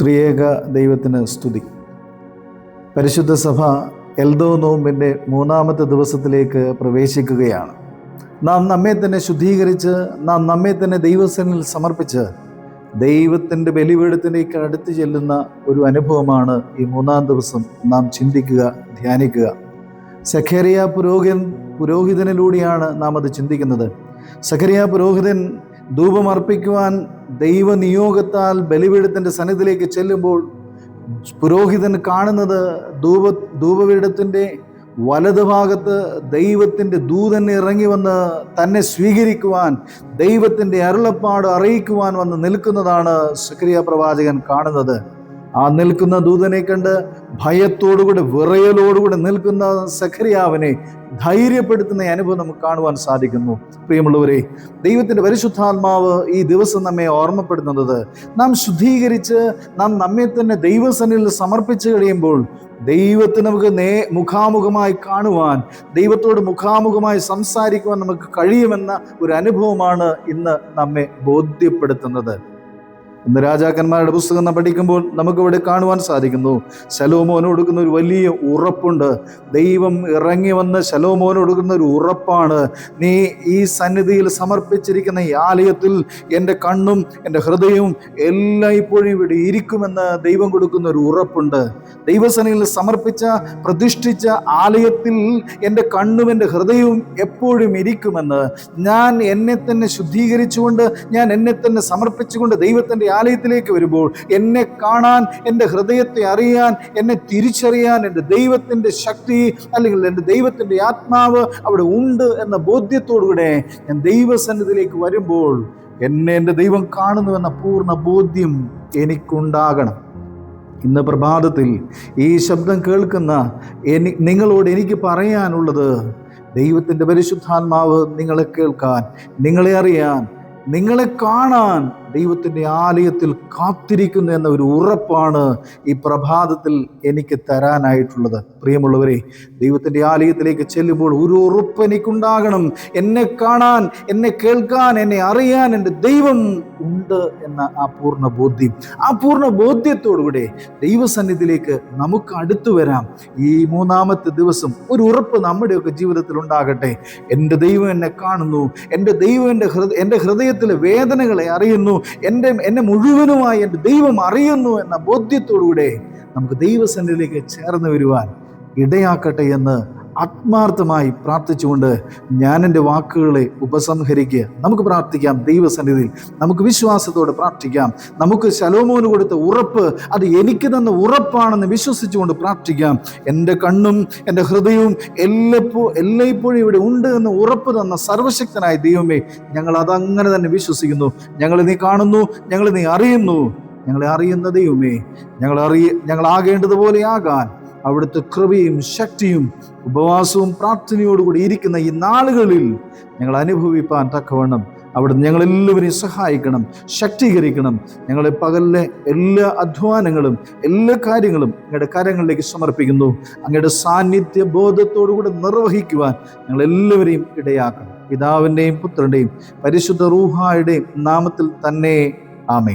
ത്രിയേക ദൈവത്തിന് സ്തുതി. പരിശുദ്ധ സഭ എൽദോ നോമ്പിന്റെ മൂന്നാമത്തെ ദിവസത്തിലേക്ക് പ്രവേശിക്കുകയാണ്. നാം നമ്മെ തന്നെ ശുദ്ധീകരിച്ച് നാം നമ്മെ തന്നെ ദൈവസേനയിൽ സമർപ്പിച്ച് ദൈവത്തിന്റെ ബലിപീഠത്തിലേക്ക് അടുത്ത് ചെല്ലുന്ന ഒരു അനുഭവമാണ് ഈ മൂന്നാം ദിവസം നാം ചിന്തിക്കുക ധ്യാനിക്കുക. സഖേറിയ പുരോഹിതൻ പുരോഹിതനിലൂടെയാണ് നാം അത് ചിന്തിക്കുന്നത്. സഖരിയ പുരോഹിതൻ ധൂപം അർപ്പിക്കുവാൻ ദൈവനിയോഗത്താൽ ബലിപീഠത്തിന്റെ സന്നിധിയിലേക്ക് ചെല്ലുമ്പോൾ പുരോഹിതൻ കാണുന്നത് ധൂപ ധൂപപീഠത്തിന്റെ വലതുഭാഗത്ത് ദൈവത്തിന്റെ ദൂതൻ ഇറങ്ങി വന്ന് തന്നെ സ്വീകരിക്കുവാൻ ദൈവത്തിന്റെ അരുളപ്പാട് അറിയിക്കുവാൻ വന്ന് നിൽക്കുന്നതാണ് സക്രിയ പ്രവാചകൻ കാണുന്നത്. ആ നിൽക്കുന്ന ദൂതനെ കണ്ട് ഭയത്തോടുകൂടെ വിറയലോടുകൂടെ നിൽക്കുന്ന സഖരിയാവിനെ ധൈര്യപ്പെടുത്തുന്ന അനുഭവം നമുക്ക് കാണുവാൻ സാധിക്കുന്നു. പ്രിയമുള്ളവരെ ദൈവത്തിന്റെ പരിശുദ്ധാത്മാവ് ഈ ദിവസം നമ്മെ ഓർമ്മപ്പെടുത്തുന്നത്. നാം ശുദ്ധീകരിച്ച് നാം നമ്മെ തന്നെ ദൈവസനിൽ സമർപ്പിച്ചു കഴിയുമ്പോൾ ദൈവത്തിന് നമുക്ക് നേ മുഖാമുഖമായി കാണുവാൻ ദൈവത്തോട് മുഖാമുഖമായി സംസാരിക്കുവാൻ നമുക്ക് കഴിയുമെന്ന ഒരു അനുഭവമാണ് ഇന്ന് നമ്മെ ബോധ്യപ്പെടുത്തുന്നത്. ഇന്ന് രാജാക്കന്മാരുടെ പുസ്തകം നാം പഠിക്കുമ്പോൾ നമുക്കിവിടെ കാണുവാൻ സാധിക്കുന്നു. ശലോമോന് കൊടുക്കുന്ന ഒരു വലിയ ഉറപ്പുണ്ട്. ദൈവം ഇറങ്ങി വന്ന് ശലോമോന് കൊടുക്കുന്ന ഒരു ഉറപ്പാണ്. നീ ഈ സന്നിധിയിൽ സമർപ്പിച്ചിരിക്കുന്ന ഈ ആലയത്തിൽ എന്റെ കണ്ണും എന്റെ ഹൃദയവും എല്ലാം ഇപ്പോഴും ഇവിടെ ഇരിക്കുമെന്ന് ദൈവം കൊടുക്കുന്ന ഒരു ഉറപ്പുണ്ട്. ദൈവസനയിൽ സമർപ്പിച്ച പ്രതിഷ്ഠിച്ച ആലയത്തിൽ എന്റെ കണ്ണും എന്റെ ഹൃദയവും എപ്പോഴും ഇരിക്കുമെന്ന് ഞാൻ എന്നെ തന്നെ ശുദ്ധീകരിച്ചുകൊണ്ട് ഞാൻ എന്നെ തന്നെ സമർപ്പിച്ചുകൊണ്ട് ദൈവത്തിന്റെ ആലയത്തിലേക്ക് വരുമ്പോൾ എന്നെ കാണാൻ എന്റെ ഹൃദയത്തെ അറിയാൻ എന്നെ തിരിച്ചറിയാൻ എന്റെ ദൈവത്തിന്റെ ശക്തി അല്ലെങ്കിൽ എന്റെ ദൈവത്തിന്റെ ആത്മാവ് അവിടെ ഉണ്ട് എന്ന ബോധ്യത്തോടുകൂടെ ഞാൻ ദൈവസന്നിധിയിലേക്ക് വരുമ്പോൾ എന്നെ എന്റെ ദൈവം കാണുന്നുവെന്ന പൂർണ ബോധ്യം എനിക്കുണ്ടാകണം. ഇന്ന് പ്രഭാതത്തിൽ ഈ ശബ്ദം കേൾക്കുന്ന എനി നിങ്ങളോട് എനിക്ക് പറയാനുള്ളത് ദൈവത്തിന്റെ പരിശുദ്ധാത്മാവ് നിങ്ങളെ കേൾക്കാൻ നിങ്ങളെ അറിയാൻ നിങ്ങളെ കാണാൻ ദൈവത്തിന്റെ ആലയത്തിൽ കാത്തിരിക്കുന്നു എന്ന ഒരു ഉറപ്പാണ് ഈ പ്രഭാതത്തിൽ എനിക്ക് തരാനായിട്ടുള്ളത്. പ്രിയമുള്ളവരെ ദൈവത്തിന്റെ ആലയത്തിലേക്ക് ചെല്ലുമ്പോൾ ഒരു ഉറപ്പ് എനിക്കുണ്ടാകണം. എന്നെ കാണാൻ എന്നെ കേൾക്കാൻ എന്നെ അറിയാൻ എന്റെ ദൈവം ഉണ്ട് എന്ന ആ പൂർണ ബോധ്യം. ആ പൂർണ ബോധ്യത്തോടുകൂടെ ദൈവസന്നിധിയിലേക്ക് നമുക്ക് അടുത്തു വരാം. ഈ മൂന്നാമത്തെ ദിവസം ഒരു ഉറപ്പ് നമ്മുടെയൊക്കെ ജീവിതത്തിൽ ഉണ്ടാകട്ടെ. എന്റെ ദൈവം എന്നെ കാണുന്നു. എന്റെ ദൈവം എന്റെ ഹൃദയ എന്റെ ഹൃദയത്തിലെ വേദനകളെ അറിയുന്നു. എന്റെ എന്നെ മുഴുവനുമായി എന്റെ ദൈവം അറിയുന്നു എന്ന ബോധ്യത്തോടുകൂടെ നമുക്ക് ദൈവസന്നിധിയിലേക്ക് ചേർന്ന് വരുവാൻ ഇടയാക്കട്ടെ എന്ന് ആത്മാർത്ഥമായി പ്രാർത്ഥിച്ചുകൊണ്ട് ഞാൻ എന്റെ വാക്കുകളെ ഉപസംഹരിക്കുക. നമുക്ക് പ്രാർത്ഥിക്കാം. ദൈവസന്നിധിയിൽ നമുക്ക് വിശ്വാസത്തോടെ പ്രാർത്ഥിക്കാം. നമുക്ക് ശലോമോന് കൊടുത്ത ഉറപ്പ് അത് എനിക്ക് തന്ന ഉറപ്പാണെന്ന് വിശ്വസിച്ചുകൊണ്ട് പ്രാർത്ഥിക്കാം. എന്റെ കണ്ണും എന്റെ ഹൃദയവും എല്ലപ്പോ എല്ലായ്പ്പോഴും ഇവിടെ ഉണ്ട് എന്ന് ഉറപ്പ് തന്ന സർവശക്തനായ ദൈവമേ ഞങ്ങൾ അതങ്ങനെ തന്നെ വിശ്വസിക്കുന്നു. ഞങ്ങൾ നീ കാണുന്നു ഞങ്ങൾ നീ അറിയുന്നു. ഞങ്ങളെ അറിയുന്ന ദൈവമേ ഞങ്ങൾ അറിയ ഞങ്ങളാകേണ്ടതുപോലെ ആകാൻ അവിടുത്തെ കൃപയും ശക്തിയും ഉപവാസവും പ്രാർത്ഥനയോടുകൂടി ഇരിക്കുന്ന ഈ നാളുകളിൽ ഞങ്ങൾ അനുഭവിപ്പാൻ തക്കവണ്ണം. അവിടുന്ന് ഞങ്ങളെല്ലാവരെയും സഹായിക്കണം ശക്തീകരിക്കണം. ഞങ്ങളെ പകലിലെ എല്ലാ അധ്വാനങ്ങളും എല്ലാ കാര്യങ്ങളും അങ്ങയുടെ കരങ്ങളിലേക്ക് സമർപ്പിക്കുന്നു. അങ്ങയുടെ സാന്നിധ്യ ബോധത്തോടുകൂടി നിർവഹിക്കുവാൻ ഞങ്ങളെല്ലാവരെയും ഇടയാക്കണം. പിതാവിന്റെയും പുത്രന്റെയും പരിശുദ്ധ റൂഹായുടെയും നാമത്തിൽ തന്നെ ആമേ